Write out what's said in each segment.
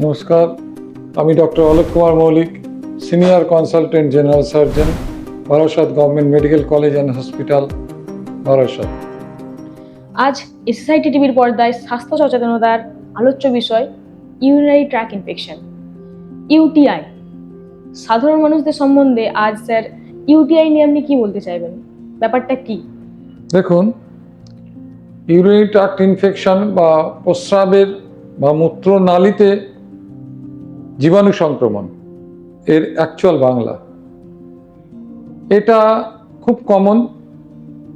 নমস্কার আমি doctor Alok Kumar Moulik senior consultant general surgeon Barasat government medical college and hospital Barasat আজ SIT টিভির পর্দায় স্বাস্থ্য সচেতনতার আলোচ্য বিষয় ইউরিনারি ট্র্যাক ইনফেকশন ইউটিআই সাধারণ মানুষদের সম্বন্ধে আজ স্যার ইউটিআই নিয়ে আপনি কি বলতে চাইবেন? ব্যাপারটা কি? দেখুন ইউরিনারি ট্রাক্ট ইনফেকশন বা প্রস্রাবের বা মূত্রনালীতে জীবাণু সংক্রমণ, এর অ্যাকচুয়াল বাংলা। এটা খুব কমন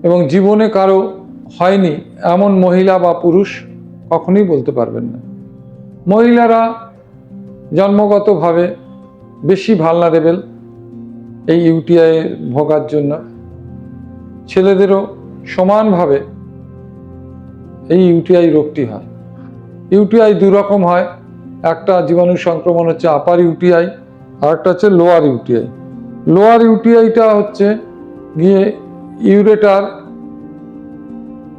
এবং জীবনে কারও হয়নি এমন মহিলা বা পুরুষ কখনোই বলতে পারবেন না। মহিলারা জন্মগতভাবে বেশি ভালনারেবেল এই ইউটিআই ভোগার জন্য। ছেলেদেরও সমানভাবে এই ইউটিআই রোগটি হয়। ইউটিআই দু রকম হয় একটা জীবাণু সংক্রমণ হচ্ছে আপার ইউটিআই আর একটা হচ্ছে লোয়ার ইউটিআই লোয়ার ইউটিআইটা হচ্ছে গিয়ে ইউরেটার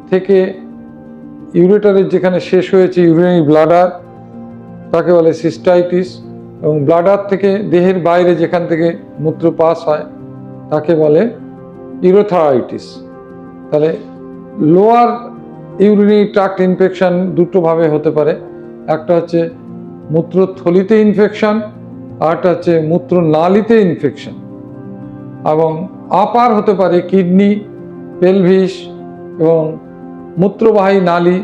থেকে ইউরেটারের যেখানে শেষ হয়েছে ইউরিনারি ব্লাডার তাকে বলে সিস্টাইটিস এবং ব্লাডার থেকে দেহের বাইরে যেখান থেকে মূত্র পাস হয়, তাকে বলে ইউরোথারাইটিস তাহলে লোয়ার ইউরিনারি ট্রাক্ট ইনফেকশান দুটোভাবে হতে পারে। একটা হচ্ছে মূত্রথলিতে ইনফেকশন আরটা হচ্ছে মূত্র নালীতে ইনফেকশন এবং আপার হতে পারে কিডনি পেলভিস এবং মূত্রবাহী নালী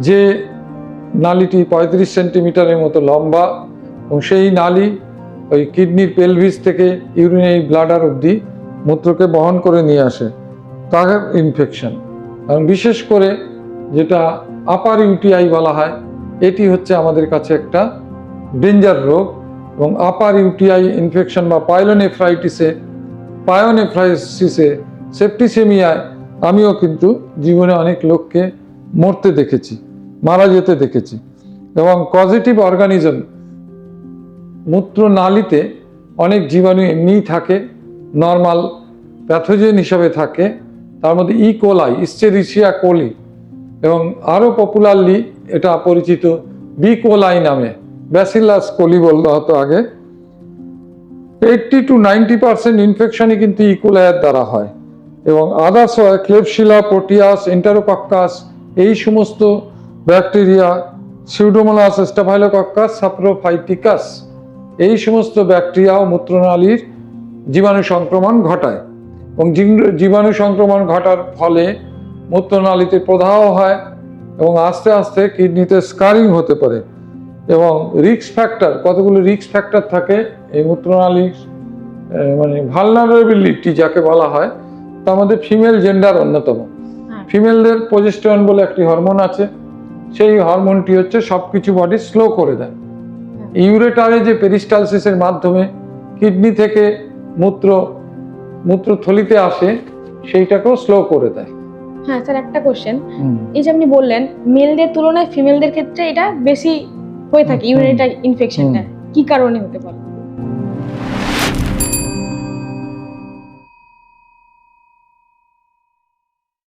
যে নালীটি পঁয়ত্রিশ সেন্টিমিটারের মতো লম্বা এবং সেই নালী ওই কিডনির পেলভিস থেকে ইউরিনারি ব্লাডার অবধি মূত্রকে বহন করে নিয়ে আসে তার ইনফেকশন এবং বিশেষ করে যেটা আপার ইউটিআই বলা হয় এটি হচ্ছে আমাদের কাছে একটা ডেঞ্জার রোগ এবং আপার ইউটিআই ইনফেকশন বা পাইলোনেফ্রাইটিসে, পায়োনেফ্রাইসিসে, সেপ্টিসেমিয়ায় আমিও কিন্তু জীবনে অনেক লোককে মরতে দেখেছি, মারা যেতে দেখেছি এবং পজিটিভ অর্গানিজম মূত্রনালীতে অনেক জীবাণু এমনিই থাকে, নর্মাল প্যাথোজেন হিসাবে থাকে, তার মধ্যে ই কোলাই ইস্টেরিসিয়া কোলি এবং আরও পপুলারলি এটা পরিচিত বি কোলাই নামে ব্যাসিলাস কোলি বলতে হতো আগে। এইটটি টু নাইনটি পার্সেন্ট ইনফেকশনই কিন্তু ইকোলাইয়ের দ্বারা হয়। এবং আদার্স হয় ক্লেপশিলা প্রোটিয়াস এন্টারোকক্কাস এই সমস্ত ব্যাকটেরিয়া সিউডোমোনাস স্টাফাইলোকক্কাস সাপ্রোফাইটিকাস এই সমস্ত ব্যাকটেরিয়া ও মূত্রনালীর জীবাণু সংক্রমণ ঘটায়। এবং জীবাণু সংক্রমণ ঘটার ফলে মূত্রনালীতে প্রদাহ হয় এবং আস্তে আস্তে কিডনিতে স্কারিং হতে পারে। এবং রিক্স ফ্যাক্টর কতগুলো রিক্স ফ্যাক্টর থাকে এই মূত্রনালীর আহ, মানে ভালনারেবিলিটি যাকে বলা হয় তার মধ্যে ফিমেল জেন্ডার অন্যতম। হ্যাঁ। ফিমেলদের প্রজেস্টেরন বলে একটি হরমোন আছে। সেই হরমোনটি হচ্ছে সব কিছু বডি স্লো করে দেয়। ইউরেটারে যে পেরিস্টালসিসের মাধ্যমে কিডনি থেকে মূত্র মূত্রথলিতে আসে সেইটাকেও স্লো করে দেয়। হ্যাঁ স্যার একটা কোশ্চেন এই যে আপনি বললেন মেলদের তুলনায় ফিমেলদের ক্ষেত্রে এটা বেশি হয়ে থাকে। ইউরিনারি ইনফেকশনটা কি কারণে হতে পারে?